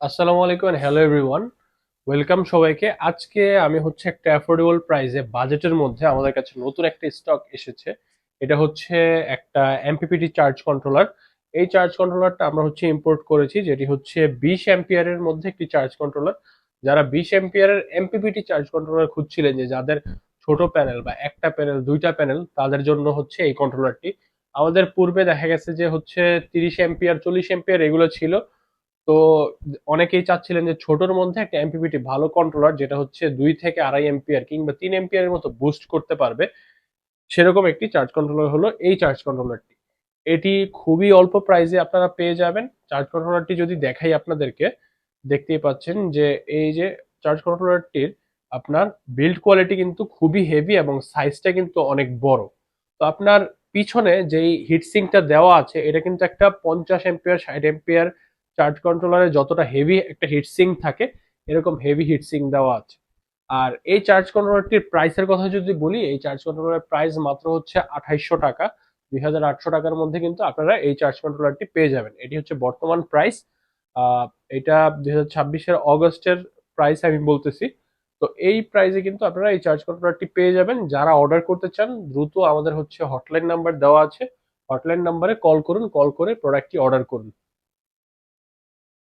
আসসালামু আলাইকুম hello everyone welcome সবাইকে। আজকে আমি হচ্ছে একটা অ্যাফোর্ডেবল প্রাইসে বাজেটের মধ্যে আমাদের কাছে নতুন একটা স্টক এসেছে। এটা হচ্ছে একটা এমপিপিটি চার্জ কন্ট্রোলার এই চার্জ কন্ট্রোলারটা আমরা হচ্ছে ইম্পোর্ট করেছি, যেটি হচ্ছে বিশ অ্যাম্পিয়ারের মধ্যে একটি চার্জ কন্ট্রোলার যারা বিশ অ্যাম্পিয়ারের এমপিপিটি চার্জ কন্ট্রোলার খুঁজছিলেন যে যাদের ছোট প্যানেল বা একটা প্যানেল দুইটা প্যানেল তাদের জন্য হচ্ছে এই কন্ট্রোলারটি আমাদের পূর্বে দেখা গেছে যে হচ্ছে তিরিশ অ্যাম্পিয়ার চল্লিশ অ্যাম্পিয়ার এগুলো ছিল। তো অনেকেই চাচ্ছিলেন যে ছোটর মধ্যে একটা এমপিপিটি ভালো কন্ট্রোলার যেটা হচ্ছে দুই থেকে আড়াই এম্পিয়ার কিংবা তিন এম্পিয়ারের মতো বুস্ট করতে পারবে। সেরকম একটি চার্জ কন্ট্রোলার হলো এই চার্জ কন্ট্রোলারটি এটি খুবই অল্প প্রাইসে আপনারা পেয়ে যাবেন। চার্জ কন্ট্রোলারটি যদি দেখাই আপনাদেরকে, দেখতেই পাচ্ছেন যে এই যে চার্জ কন্ট্রোলারটির আপনার বিল্ড কোয়ালিটি কিন্তু খুবই হেভি এবং সাইজটা কিন্তু অনেক বড়। তো আপনার পিছনে যেই হিটসিংটা দেওয়া আছে, এটা কিন্তু একটা পঞ্চাশ এম্পিয়ার ষাট এম্পিয়ার চার্জ কন্ট্রোলারে যতটা হেভি একটা হিটসিং থাকে, এরকম হেভি হিটসিং দেওয়া আছে। আর এই চার্জ কন্ট্রোলারটির প্রাইসের কথা যদি বলি, এই চার্জ কন্ট্রোলারের প্রাইস মাত্র হচ্ছে আঠাইশশো টাকা। দুই হাজার আটশো টাকার মধ্যে কিন্তু আপনারা এই চার্জ কন্ট্রোলারটি পেয়ে যাবেন। এটি হচ্ছে বর্তমান প্রাইস এটা দুই হাজার ছাব্বিশের অগস্টের প্রাইস আমি বলতেছি। তো এই প্রাইসে কিন্তু আপনারা এই চার্জ কন্ট্রোলারটি পেয়ে যাবেন। যারা অর্ডার করতে চান, দ্রুত আমাদের হচ্ছে হটলাইন নাম্বার দেওয়া আছে। হটলাইন নাম্বারে কল করুন কল করে প্রোডাক্টটি অর্ডার করুন।